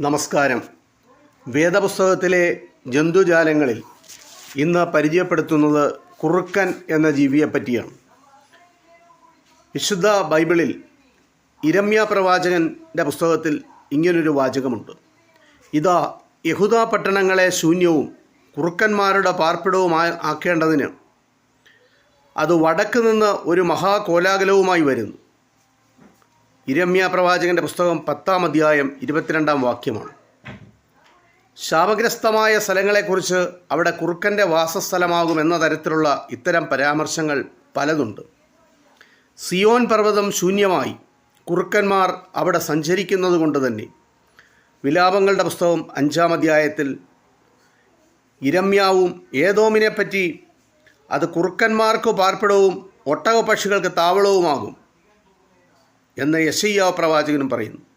നമസ്കാരം. വേദപുസ്തകത്തിലെ ജന്തുജാലങ്ങളിൽ ഇന്ന് പരിചയപ്പെടുത്തുന്നത് കുറുക്കൻ എന്ന ജീവിയെ പറ്റിയാണ്. വിശുദ്ധ ബൈബിളിൽ ഇരമ്യ പ്രവാചകന്റെ പുസ്തകത്തിൽ ഇങ്ങനൊരു വാചകമുണ്ട്. ഇതാ യഹുദ പട്ടണങ്ങളെ ശൂന്യവും കുറുക്കന്മാരുടെ പാർപ്പിടവുമായി ആക്കേണ്ടതിന്. അത് വടക്ക് നിന്ന് ഒരു മഹാകോലാഹലവുമായി വരുന്നു. ഇരമ്യ പ്രവാചകന്റെ പുസ്തകം പത്താം അധ്യായം ഇരുപത്തിരണ്ടാം വാക്യമാണ്. ശാപഗ്രസ്തമായ സ്ഥലങ്ങളെക്കുറിച്ച് അവിടെ കുറുക്കന്റെ വാസസ്ഥലമാകും എന്ന തരത്തിലുള്ള ഇത്തരം പരാമർശങ്ങൾ പലതുണ്ട്. സിയോൻ പർവതം ശൂന്യമായി. കുറുക്കന്മാർ അവിടെ സഞ്ചരിക്കുന്നത് കൊണ്ട് തന്നെ. വിലാപങ്ങളുടെ പുസ്തകം അഞ്ചാം അധ്യായത്തിൽ ഇരമ്യാവും ഏതോമിനെപ്പറ്റി അത് കുറുക്കന്മാർക്ക് പാർപ്പിടവും ഒട്ടകപക്ഷികൾക്ക് താവളവുമാകും. എന്ന് യശയ്യാവ് പ്രവാചകനും പറയുന്നു.